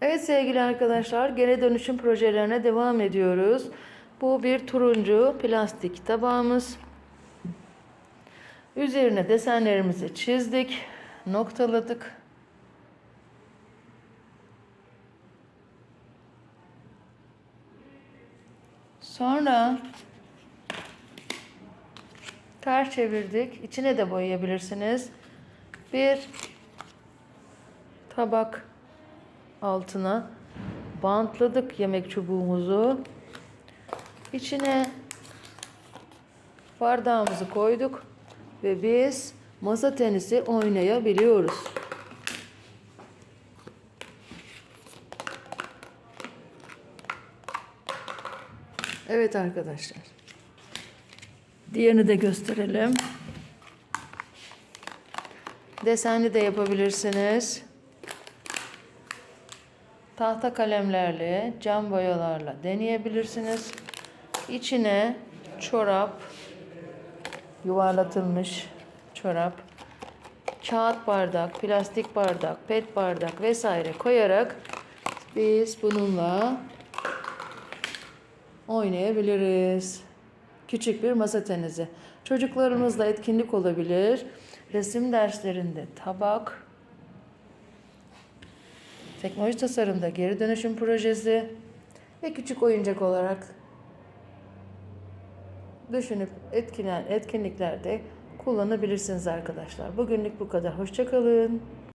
Evet sevgili arkadaşlar, geri dönüşüm projelerine devam ediyoruz. Bu bir turuncu plastik tabağımız. Üzerine desenlerimizi çizdik, noktaladık. Sonra ters çevirdik. İçine de boyayabilirsiniz. Bir tabak altına bantladık yemek çubuğumuzu. İçine bardağımızı koyduk ve biz masa tenisi oynayabiliyoruz. Evet arkadaşlar. Diğerini de gösterelim. Desenli de yapabilirsiniz. Tahta kalemlerle, cam boyalarla deneyebilirsiniz. İçine çorap, yuvarlatılmış çorap, kağıt bardak, plastik bardak, pet bardak vesaire koyarak biz bununla oynayabiliriz. Küçük bir masa tenisi. Çocuklarımızla etkinlik olabilir. Resim derslerinde tabak, teknoloji tasarımda geri dönüşüm projesi ve küçük oyuncak olarak düşünüp etkilen etkinliklerde kullanabilirsiniz arkadaşlar. Bugünlük bu kadar. Hoşçakalın.